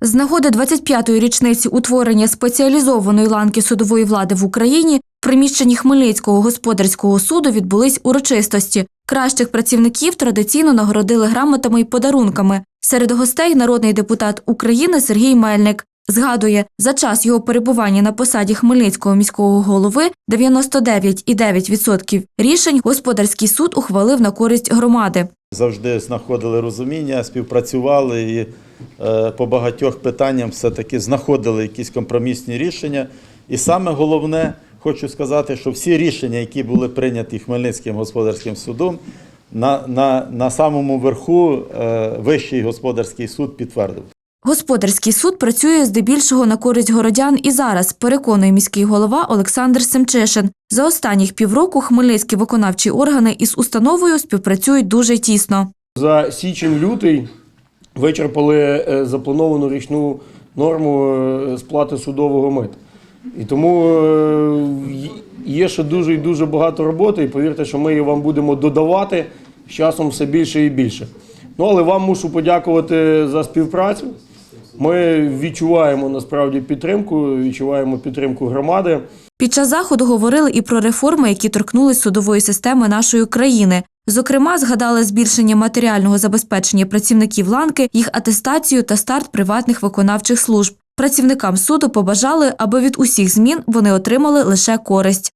З нагоди 25-ї річниці утворення спеціалізованої ланки судової влади в Україні в приміщенні Хмельницького господарського суду відбулись урочистості. Кращих працівників традиційно нагородили грамотами й подарунками. Серед гостей народний депутат України Сергій Мельник. Згадує, за час його перебування на посаді Хмельницького міського голови 99,9% рішень господарський суд ухвалив на користь громади. Завжди знаходили розуміння, співпрацювали і е, по багатьох питанням все-таки знаходили якісь компромісні рішення. І саме головне, хочу сказати, що всі рішення, які були прийняті Хмельницьким господарським судом, на, на, на самому верху е, Вищий господарський суд підтвердив. Господарський суд працює здебільшого на користь городян і зараз, переконує міський голова Олександр Семчишин. За останніх півроку хмельницькі виконавчі органи із установою співпрацюють дуже тісно. За січень-лютий вичерпали е, заплановану річну норму е, сплати судового мита. І тому е, є ще дуже і дуже багато роботи, і повірте, що ми її вам будемо додавати з часом все більше і більше. Ну, але вам мушу подякувати за співпрацю. Ми відчуваємо насправді підтримку, відчуваємо підтримку громади. Під час заходу говорили і про реформи, які торкнулись судової системи нашої країни. Зокрема, згадали збільшення матеріального забезпечення працівників ланки, їх атестацію та старт приватних виконавчих служб. Працівникам суду побажали, аби від усіх змін вони отримали лише користь.